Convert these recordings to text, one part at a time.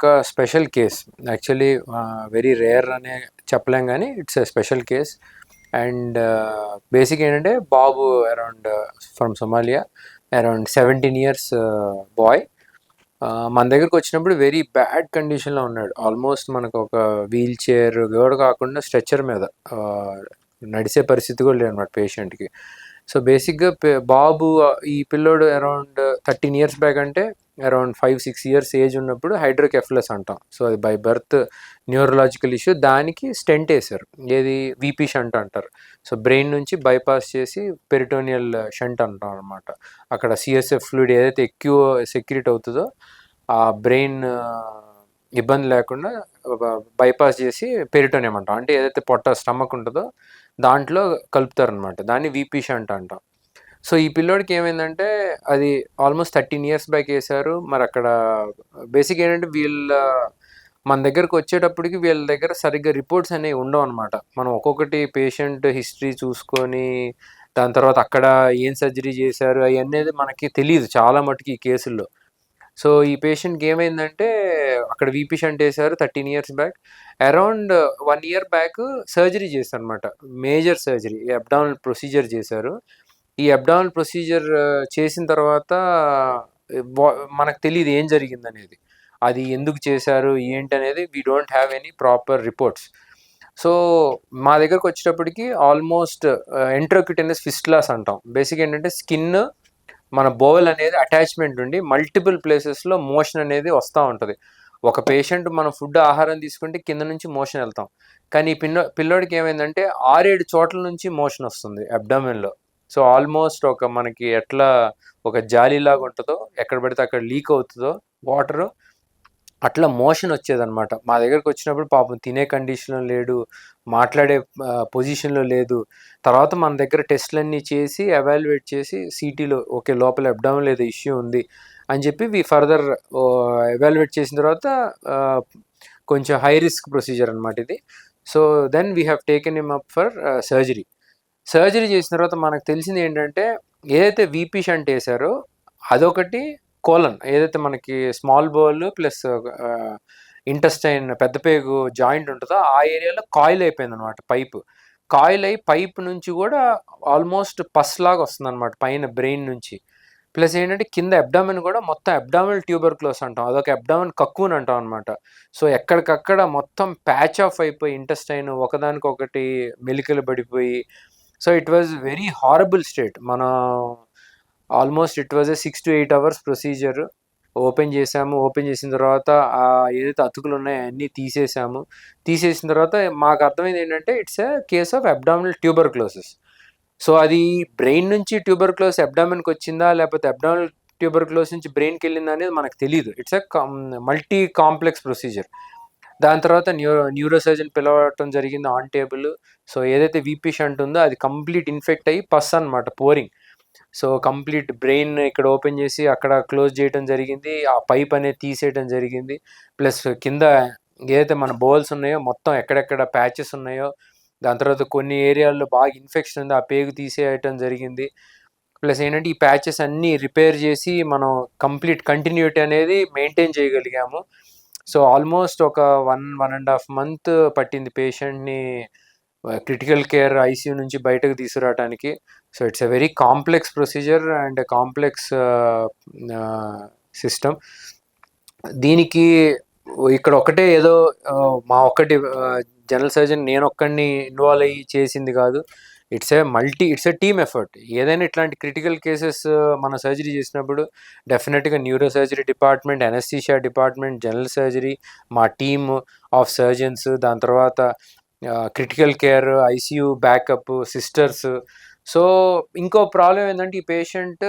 ఒక special case. Actually very rare అనే చెప్పలేం కానీ it's a special case. And basic ఏంటంటే బాబు around from Somalia around seventeen years boy. మన దగ్గరకు వచ్చినప్పుడు వెరీ బ్యాడ్ కండిషన్లో ఉన్నాడు. ఆల్మోస్ట్ మనకు ఒక వీల్ చైర్ గోడ కాకుండా స్ట్రెచ్చర్ మీద నడిచే పరిస్థితి కూడా లేదు అనమాట పేషెంట్కి. సో బేసిక్గా బాబు ఈ పిల్లోడు అరౌండ్ థర్టీన్ ఇయర్స్ బ్యాక్ అంటే around five six years age ఉన్నప్పుడు హైడ్రోకెఫ్లస్ అంటాం. సో అది బై బర్త్ న్యూరలాజికల్ ఇష్యూ దానికి స్టెంట్ వేశారు. ఏది? వీపీ షంట్ అంటారు. సో బ్రెయిన్ నుంచి బైపాస్ చేసి పెరిటోనియల్ షంట్ అంటాం అనమాట అక్కడ సిఎస్ఎఫ్ ఫ్లూయిడ్ ఏదైతే ఎక్కువ సెక్యూరిట్ అవుతుందో ఆ బ్రెయిన్ ఇబ్బంది లేకుండా బైపాస్ చేసి పెరిటోనియం అంటాం. అంటే ఏదైతే పొట్ట స్టమక్ ఉంటుందో దాంట్లో కలుపుతారనమాట దాన్ని వీపీ షంట్ అంటాం. సో ఈ పిల్లోడికి ఏమైందంటే అది ఆల్మోస్ట్ థర్టీన్ ఇయర్స్ బ్యాక్ వేశారు. మరి అక్కడ బేసిక్ ఏంటంటే వీళ్ళ మన దగ్గరకు వచ్చేటప్పటికి వీళ్ళ దగ్గర సరిగ్గా రిపోర్ట్స్ అనేవి ఉండవు అనమాట మనం ఒక్కొక్కటి పేషెంట్ హిస్టరీ చూసుకొని దాని తర్వాత అక్కడ ఏం సర్జరీ చేశారు అవన్నీ మనకి తెలియదు చాలా మటుకు ఈ కేసుల్లో సో ఈ పేషెంట్కి ఏమైందంటే అక్కడ వీపీ షంట్ వేశారు thirteen years back around one year back surgery చేశారు అనమాట మేజర్ సర్జరీ అబ్డామినల్ ప్రొసీజర్ చేశారు. ఈ అబ్డామినల్ ప్రొసీజర్ చేసిన తర్వాత మనకు తెలియదు ఏం జరిగింది అనేది అది ఎందుకు చేశారు ఏంటి అనేది we don't have any proper reports so మా దగ్గరకు వచ్చేటప్పటికి ఆల్మోస్ట్ ఎంట్రోక్యూటెనస్ ఫిస్ట్లాస్ అంటాం. బేసిక్ ఏంటంటే స్కిన్ మన బోవెల్ అనేది అటాచ్మెంట్ ఉండి మల్టిపుల్ ప్లేసెస్లో మోషన్ అనేది వస్తూ ఉంటుంది. ఒక పేషెంట్ మనం ఫుడ్ ఆహారం తీసుకుంటే కింద నుంచి మోషన్ వెళ్తాం. కానీ ఈ పిల్ల పిల్లోడికి ఏమైందంటే ఆరేడు చోట్ల నుంచి మోషన్ వస్తుంది అబ్డామిన్లో. సో ఆల్మోస్ట్ ఒక మనకి ఎట్లా ఒక జాలీలాగా ఉంటుందో ఎక్కడ పడితే అక్కడ లీక్ అవుతుందో వాటరు అట్లా మోషన్ వచ్చేదనమాట మా దగ్గరకు వచ్చినప్పుడు పాపం తినే కండిషన్లో లేడు మాట్లాడే పొజిషన్లో లేదు. తర్వాత మన దగ్గర టెస్ట్లన్నీ చేసి అవాల్యుయేట్ చేసి సిటీలో ఓకే లోపల అప్డౌన్ లేదా ఇష్యూ ఉంది అని చెప్పి వి ఫర్దర్ ఎవాల్యుయేట్ చేసిన తర్వాత కొంచెం హై రిస్క్ ప్రొసీజర్ అనమాట ఇది. So then we have taken him up for surgery surgery చేసిన తర్వాత మనకు తెలిసింది ఏంటంటే ఏదైతే వీపీ షంట్ వేశారో అదొకటి కోలన్ ఏదైతే మనకి స్మాల్ బౌల్ ప్లస్ ఇంటెస్టైన్ పెద్ద పేగు జాయింట్ ఉంటుందో ఆ ఏరియాలో కాయిల్ అయిపోయింది అనమాట పైప్. కాయిల్ అయి పైప్ నుంచి కూడా ఆల్మోస్ట్ పస్ లాగా వస్తుంది అనమాట పైన బ్రెయిన్ నుంచి. ప్లస్ ఏంటంటే కింద అబ్డామిన్ కూడా మొత్తం అబ్డామినల్ ట్యూబర్ క్లోస్ అంటాం. అదొక అబ్డామిన్ కక్కువని అంటాం అనమాట. సో ఎక్కడికక్కడ మొత్తం ప్యాచ్ ఆఫ్ అయిపోయి ఇంటెస్టైన్ ఒకదానికొకటి మెలికలు పడిపోయి. So it was very horrible state. మన almost it was a six to eight hours procedure. Open చేసాము ఓపెన్ చేసిన తర్వాత ఆ ఏదైతే అతుకులు ఉన్నాయో అన్నీ తీసేసాము. తీసేసిన తర్వాత మాకు అర్థమైంది ఏంటంటే it's a case of abdominal tuberculosis so అది బ్రెయిన్ నుంచి ట్యూబర్ క్లోస్ అబ్డామిన్కి వచ్చిందా లేకపోతే అబ్డామినల్ ట్యూబర్ క్లోస్ నుంచి బ్రెయిన్కి వెళ్ళిందా అనేది మనకు తెలియదు it's a multi complex procedure దాని తర్వాత న్యూరో న్యూరో సర్జన్ పిలవటం జరిగింది ఆన్ టేబుల్ సో ఏదైతే వీపీ ఉందో అది కంప్లీట్ ఇన్ఫెక్ట్ అయ్యి పస్ అనమాట పోరింగ్. సో కంప్లీట్ బ్రెయిన్ ఇక్కడ ఓపెన్ చేసి అక్కడ క్లోజ్ చేయడం జరిగింది. ఆ పైప్ అనేది తీసేయడం జరిగింది. ప్లస్ కింద ఏదైతే మన బోల్స్ ఉన్నాయో మొత్తం ఎక్కడెక్కడ ప్యాచెస్ ఉన్నాయో దాని తర్వాత కొన్ని ఏరియాల్లో బాగా ఇన్ఫెక్షన్ ఉంది ఆ పేగు తీసేయటం జరిగింది. ప్లస్ ఏంటంటే ఈ ప్యాచెస్ అన్నీ రిపేర్ చేసి మనం కంప్లీట్ కంటిన్యూటీ అనేది మెయింటైన్ చేయగలిగాము. సో ఆల్మోస్ట్ ఒక one one and half month పట్టింది పేషెంట్ని క్రిటికల్ కేర్ ఐసీయూ నుంచి బయటకు తీసుకురావడానికి so it's a very complex procedure and complex system దీనికి ఇక్కడ ఒకటే ఏదో మా ఒక్కటి జనరల్ సర్జన్ నేను ఒక్కడిని ఇన్వాల్వ్ అయ్యి చేసింది కాదు. It's a multi it's a team effort ఏదైనా ఇట్లాంటి క్రిటికల్ కేసెస్ మన సర్జరీ చేసినప్పుడు డెఫినెట్గా neuro surgery department anaesthesia department general surgery మా టీమ్ ఆఫ్ సర్జన్స్ దాని తర్వాత critical care ICU backup sisters so ఇంకో ప్రాబ్లం ఏంటంటే ఈ పేషెంట్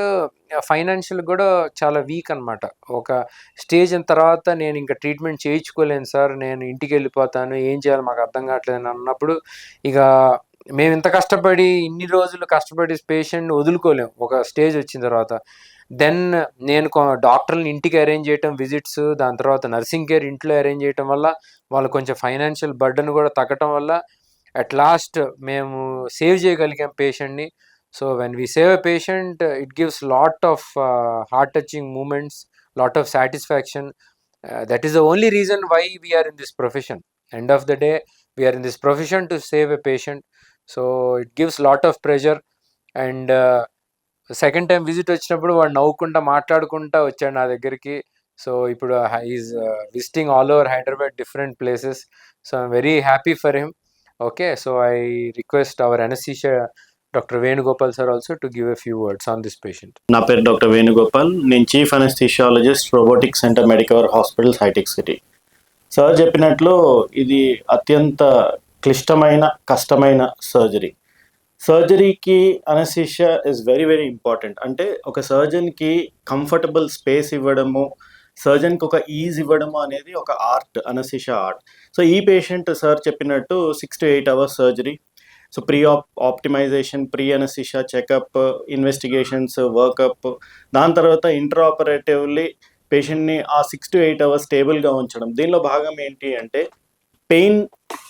ఫైనాన్షియల్ కూడా చాలా వీక్ అన్నమాట. ఒక స్టేజ్ అయిన తర్వాత నేను ఇంకా ట్రీట్మెంట్ చేయించుకోలేను సార్ నేను ఇంటికి వెళ్ళిపోతాను ఏం చేయాలి మాకు అర్థం కావట్లేదు అన్నప్పుడు ఇక మేము ఇంత కష్టపడి ఇన్ని రోజులు కష్టపడి పేషెంట్ వదులుకోలేము ఒక స్టేజ్ వచ్చిన తర్వాత. దెన్ నేను డాక్టర్ని ఇంటికి అరేంజ్ చేయటం విజిట్స్ దాని తర్వాత నర్సింగ్ కేర్ ఇంట్లో అరేంజ్ చేయటం వల్ల వాళ్ళు కొంచెం ఫైనాన్షియల్ బర్డన్ కూడా తగ్గటం వల్ల అట్ లాస్ట్ మేము సేవ్ చేయగలిగాం పేషెంట్ని so when we save a patient it gives lot of heart touching moments lot of satisfaction that is the only reason why we're in this profession end of the day we're in this profession to save a patient so it gives lot of pressure and second time visit వచ్చినప్పుడు వాడు నవ్వుకుంటా మాట్లాడుకుంటా వచ్చాడు నా దగ్గరికి. So ఇప్పుడు is visiting all over Hyderabad different places so I'm very happy for him okay so I request our anaesthesia doctor Venugopal sir also to give a few words on this patient నా పేరు doctor Venugopal నేను chief anaesthesiologist robotic centre Medicover hospital hitech city sir చెప్పినట్లు ఇది అత్యంత క్లిష్టమైన కష్టమైన surgery సర్జరీకి anaesthesia is very very important అంటే ఒక సర్జన్కి కంఫర్టబుల్ స్పేస్ ఇవ్వడము సర్జన్కి ఒక ఈజ్ ఇవ్వడము అనేది ఒక ఆర్ట్ అనస్థిషియా ఆర్ట్ సో ఈ పేషెంట్ సార్ చెప్పినట్టు six to eight hours surgery so pre op optimisation pre anaesthesia checkup investigations workup దాని తర్వాత ఇంటర్ ఆపరేటివ్లీ పేషెంట్ని ఆ సిక్స్ టు ఎయిట్ అవర్స్ స్టేబుల్గా ఉంచడం. దీనిలో భాగం ఏంటి అంటే పెయిన్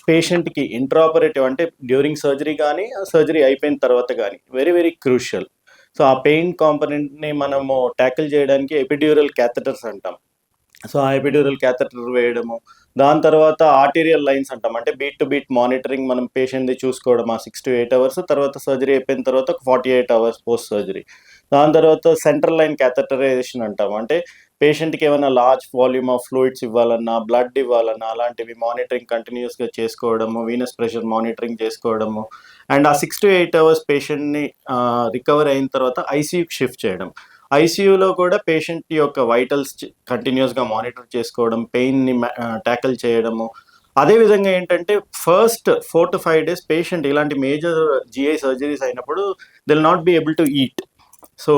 పేషెంట్కి ఇంట్రాపరేటివ్ అంటే డ్యూరింగ్ సర్జరీ కానీ సర్జరీ అయిపోయిన తర్వాత కానీ వెరీ వెరీ క్రూషియల్ సో ఆ పెయిన్ కాంపనెంట్ని మనము ట్యాకిల్ చేయడానికి ఎపిడ్యూరల్ క్యాథెటర్స్ అంటాం. సో ఆ ఎపిడ్యూరల్ క్యాథెటర్ వేయడము దాని తర్వాత ఆర్టీరియల్ లైన్స్ అంటాం. అంటే బీట్ టు బీట్ మానిటరింగ్ మనం పేషెంట్ది చూసుకోవడం ఆ సిక్స్ టు ఎయిట్ అవర్స్ తర్వాత సర్జరీ అయిపోయిన తర్వాత ఒక forty eight hours post surgery దాని తర్వాత సెంట్రల్ లైన్ క్యాథెటరైజేషన్ అంటాం. అంటే పేషెంట్కి ఏమైనా లార్జ్ వాల్యూమ్ ఆఫ్ ఫ్లూయిడ్స్ ఇవ్వాలన్నా బ్లడ్ ఇవ్వాలన్నా అలాంటివి మానిటరింగ్ కంటిన్యూస్గా చేసుకోవడము వీనస్ ప్రెషర్ మానిటరింగ్ చేసుకోవడము అండ్ ఆ సిక్స్ టు ఎయిట్ అవర్స్ పేషెంట్ని రికవర్ అయిన తర్వాత ఐసీయూకి షిఫ్ట్ చేయడం. ఐసీయూలో కూడా పేషెంట్ యొక్క వైటల్స్ కంటిన్యూస్గా మానిటర్ చేసుకోవడం పెయిన్ని ట్యాకిల్ చేయడము. అదేవిధంగా ఏంటంటే first four to five days patient ఇలాంటి మేజర్ జిఐ సర్జరీస్ అయినప్పుడు they'll not be able to eat so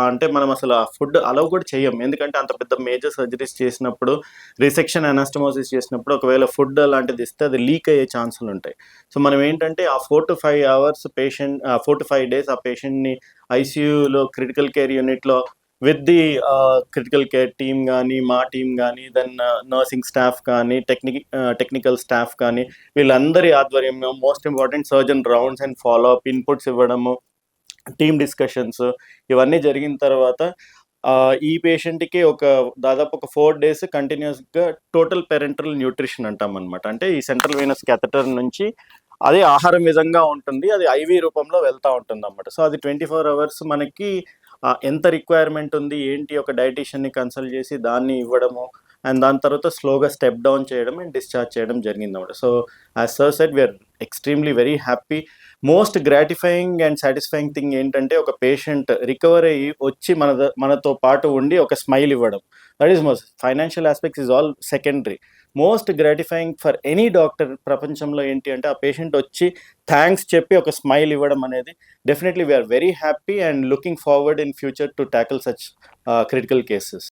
అంటే మనం అసలు ఆ ఫుడ్ అలౌ కూడా చేయం ఎందుకంటే అంత పెద్ద మేజర్ సర్జరీస్ చేసినప్పుడు రిసెక్షన్ అనాస్టమోసిస్ చేసినప్పుడు ఒకవేళ ఫుడ్ అలాంటిది ఇస్తే అది లీక్ అయ్యే ఛాన్సులు ఉంటాయి. సో మనం ఏంటంటే ఆ four to five hours patient four to five days ఆ పేషెంట్ని ఐసీయూలో క్రిటికల్ కేర్ యూనిట్లో with the critical care team కానీ మా టీం కానీ దెన్ నర్సింగ్ స్టాఫ్ కానీ టెక్నిక్ టెక్నికల్ స్టాఫ్ కానీ వీళ్ళందరి ఆధ్వర్యంలో most important surgeon rounds and follow up inputs ఇవ్వడము టీమ్ డిస్కషన్స్ ఇవన్నీ జరిగిన తర్వాత ఈ పేషెంట్కి ఒక దాదాపు ఒక ఫోర్ డేస్ కంటిన్యూస్గా టోటల్ పెరెంటల్ న్యూట్రిషన్ అంటాం అనమాట అంటే ఈ సెంట్రల్ వీనస్ క్యాథటర్ నుంచి అదే ఆహారం విధంగా ఉంటుంది అది ఐవి రూపంలో వెళ్తూ ఉంటుంది అన్నమాట సో అది ట్వంటీ ఫోర్ అవర్స్ మనకి ఎంత రిక్వైర్మెంట్ ఉంది ఏంటి ఒక డైటీషియన్ని కన్సల్ట్ చేసి దాన్ని ఇవ్వడము అండ్ దాని తర్వాత స్లోగా స్టెప్ డౌన్ చేయడం అండ్ డిశ్చార్జ్ చేయడం జరిగింది అనమాట so as sir said we are extremely very happy. Most gratifying and satisfying thing ఏంటంటే ఒక పేషెంట్ రికవర్ అయ్యి వచ్చి మన మనతో పాటు ఉండి ఒక స్మైల్ ఇవ్వడం. That is most financial aspects is all secondary most gratifying for any doctor ప్రపంచంలో ఏంటి అంటే ఆ పేషెంట్ వచ్చి థ్యాంక్స్ చెప్పి ఒక స్మైల్ ఇవ్వడం అనేది definitely we are very happy and looking forward in future to tackle such critical cases